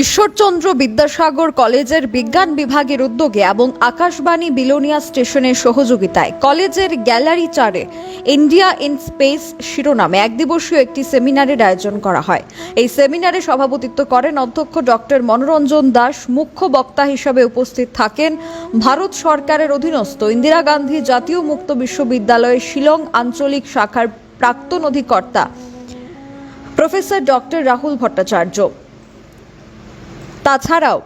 ঈশ্বরচন্দ্র বিদ্যাসাগর কলেজের বিজ্ঞান বিভাগের উদ্যোগে এবং আকাশবাণী বিলোনিয়া স্টেশনের সহযোগিতায় কলেজের গ্যালারি চারে ইন্ডিয়া ইন স্পেস শিরোনামে এক দিবসীয় একটি সেমিনারের আয়োজন করা হয়। এই সেমিনারে সভাপতিত্ব করেন অধ্যক্ষ ডক্টর মনোরঞ্জন দাস, মুখ্য বক্তা হিসেবে উপস্থিত থাকেন ভারত সরকারের অধীনস্থ ইন্দিরা গান্ধী জাতীয় মুক্ত বিশ্ববিদ্যালয়ের শিলং আঞ্চলিক শাখার প্রাক্তন অধিকর্তা প্রফেসর ডক্টর রাহুল ভট্টাচার্য। তাছাড়াও,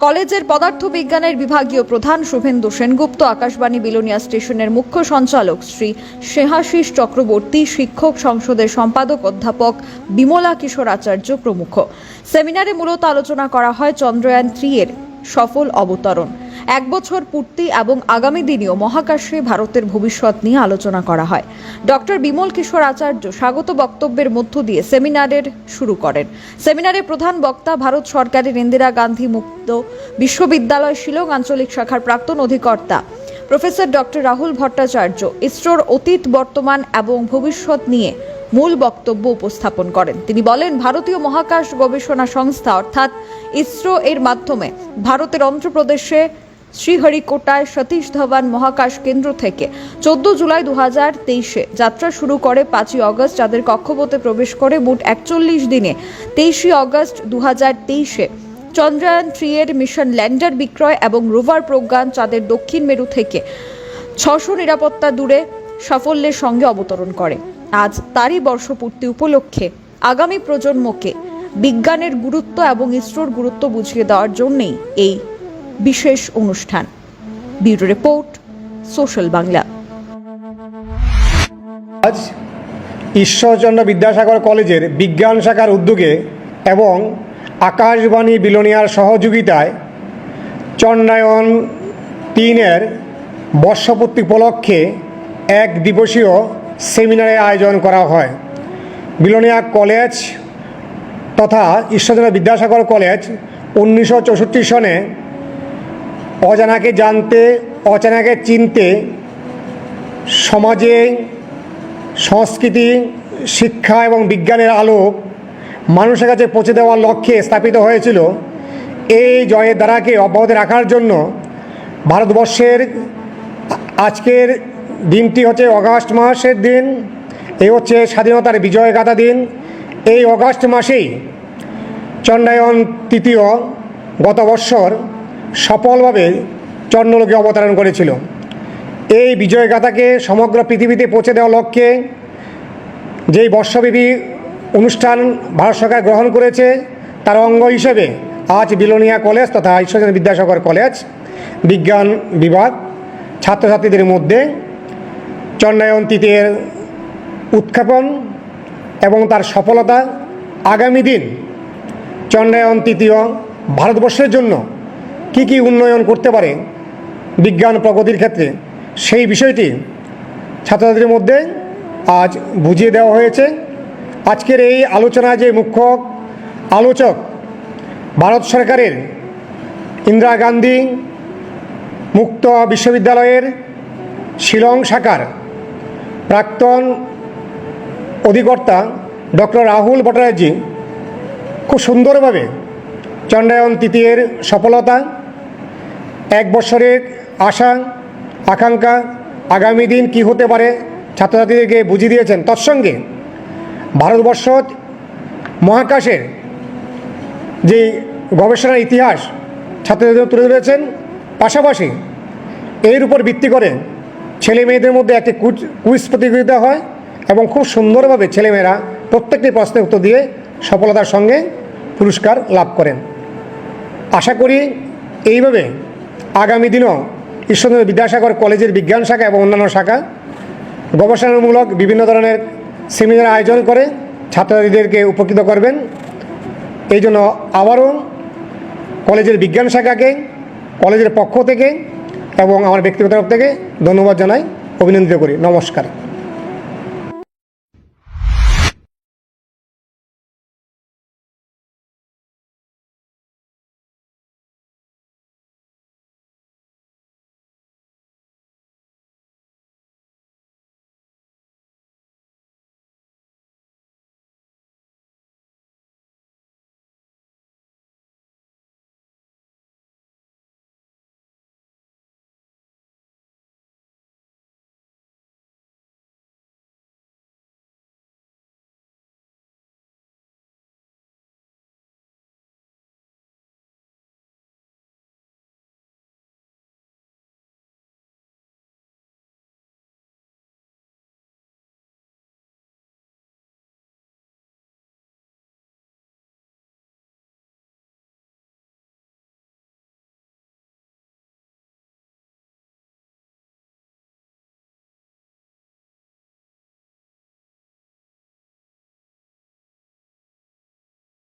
কলেজের পদার্থবিজ্ঞানের বিভাগীয় প্রধান শুভেন্দু সেনগুপ্ত, আকাশবাণী বিলোনিয়া স্টেশনের মুখ্য সঞ্চালক শ্রী শেহাশিস চক্রবর্তী, শিক্ষক সংসদের সম্পাদক অধ্যাপক বিমলা কিশোর আচার্য প্রমুখ। সেমিনারে মূলত আলোচনা করা হয় চন্দ্রয়ান থ্রি এর সফল অবতরণ। এক বছর পূর্তি এবং আগামী দিনেও মহাকাশে ভারতের ভবিষ্যৎ নিয়ে আলোচনা করা হয়। ডক্টর বিমল কিশোর আচার্য স্বাগত বক্তব্যের মধ্য দিয়ে সেমিনারের শুরু করেন। সেমিনারে প্রধান বক্তা ভারত সরকারের ইন্দিরা গান্ধী মুক্ত বিশ্ববিদ্যালয় শিলং আঞ্চলিক শাখার প্রাক্তন অধিকর্তা। প্রফেসর ডক্টর রাহুল ভট্টাচার্য ইসরোর অতীত, বর্তমান এবং ভবিষ্যৎ নিয়ে মূল বক্তব্য উপস্থাপন করেন। তিনি বলেন, ভারতীয় মহাকাশ গবেষণা সংস্থা অর্থাৎ ইসরো এর মাধ্যমে ভারতের অন্ধ্রপ্রদেশে শ্রীহরিকোটায় সতীশ ধাওয়ান মহাকাশ কেন্দ্র থেকে চোদ্দ জুলাই দু হাজার তেইশে যাত্রা শুরু করে পাঁচই অগস্ট, যাদের কক্ষপথে প্রবেশ করে মোট একচল্লিশ দিনে। তেইশে অগস্ট দু হাজার তেইশে চন্দ্রায়ন থ্রি এর মিশন ল্যান্ডার বিক্রয় এবং রোভার প্রজ্ঞান চাঁদের দক্ষিণ মেরু থেকে ছশো নিরাপত্তা দূরে সাফল্যের সঙ্গে অবতরণ করে। আজ তারই বর্ষপূর্তি উপলক্ষে আগামী প্রজন্মকে বিজ্ঞানের গুরুত্ব এবং ইসরোর গুরুত্ব বুঝিয়ে দেওয়ার জন্যেই এই বিশেষ অনুষ্ঠান। Bureau report, social Bangla. আজ ঈশ্বরচন্দ্র বিদ্যাসাগর কলেজের বিজ্ঞান শাখার উদ্যোগে এবং আকাশবাণী বিলোনিয়ার সহযোগিতায় চন্দ্রায়ন তিনের বর্ষপূর্তি উপলক্ষে এক দিবসীয় সেমিনারের আয়োজন করা হয়। বিলোনিয়া কলেজ তথা ঈশ্বরচন্দ্র বিদ্যাসাগর কলেজ উনিশশো চৌষট্টি সনে অজানাকে জানতে, অজানাকে চিনতে সমাজে সংস্কৃতি, শিক্ষা এবং বিজ্ঞানের আলো মানুষের কাছে পৌঁছে দেওয়ার লক্ষ্যে স্থাপিত হয়েছিল। এই জয়ের দ্বারাকে অব্যাহত রাখার জন্য ভারতবর্ষের আজকের দিনটি হচ্ছে অগাস্ট মাসের দিন এই হচ্ছে স্বাধীনতার বিজয় গাথা দিন। এই অগাস্ট মাসেই চন্দ্রায়ন তৃতীয় গত বৎসর সফলভাবে চন্দ্রলোকে অবতরণ করেছিল। এই বিজয় গাথাকে সমগ্র পৃথিবীতে পৌঁছে দেওয়ার লক্ষ্যে যেই বর্ষব্যাপী অনুষ্ঠান ভারত সরকার গ্রহণ করেছে, তার অঙ্গ হিসেবে আজ বিলোনিয়া কলেজ তথা ঈশ্বরচন্দ্র বিদ্যাসাগর কলেজ, বিজ্ঞান বিভাগ, ছাত্রছাত্রীদের মধ্যে চন্দ্রায়ন তৃতীয়ের উৎক্ষেপণ এবং তার সফলতা আগামী দিন চন্দ্রায়ন তৃতীয় ভারতবর্ষের জন্য কি কি উন্নয়ন করতে পারে বিজ্ঞান প্রগতির ক্ষেত্রে, সেই বিষয়টি ছাত্রছাত্রীর মধ্যে আজ বুঝিয়ে দেওয়া হয়েছে। আজকের এই আলোচনায় যে মুখ্য আলোচক ভারত সরকারের ইন্দিরা গান্ধী, মুক্ত বিশ্ববিদ্যালয়ের শিলং শাখার প্রাক্তন অধিকর্তা ডক্টর রাহুল ভট্টাচার্যী খুব সুন্দরভাবে চন্দ্রায়ন তৃতীয়ের সফলতা এক বছরের আশা, আকাঙ্ক্ষা আগামী দিন কি হতে পারে ছাত্রছাত্রীদেরকে বুঝিয়ে দিয়েছেন। তৎসঙ্গে ভারতবর্ষ মহাকাশের যে গবেষণার ইতিহাস ছাত্রছাত্রীদের তুলে ধরেছেন, পাশাপাশি এর উপর ভিত্তি করে ছেলে মেয়েদের মধ্যে একটি কুইজ কুইজ প্রতিযোগিতা হয় এবং খুব সুন্দরভাবে ছেলেমেয়েরা প্রত্যেকটি প্রশ্নের উত্তর দিয়ে সফলতার সঙ্গে পুরস্কার লাভ করেন। আশা করি এইভাবে আগামী দিনও ঈশ্বরচন্দ্র বিদ্যাসাগর কলেজের বিজ্ঞান শাখা এবং অন্যান্য শাখা গবেষণামূলক বিভিন্ন ধরনের সেমিনার আয়োজন করে ছাত্রছাত্রীদেরকে উপকৃত করবেন। এই জন্য আবারও কলেজের বিজ্ঞান শাখাকে, কলেজের পক্ষ থেকে এবং আমার ব্যক্তিগত তরফ থেকে ধন্যবাদ জানাই। অভিনন্দিত করি। নমস্কার।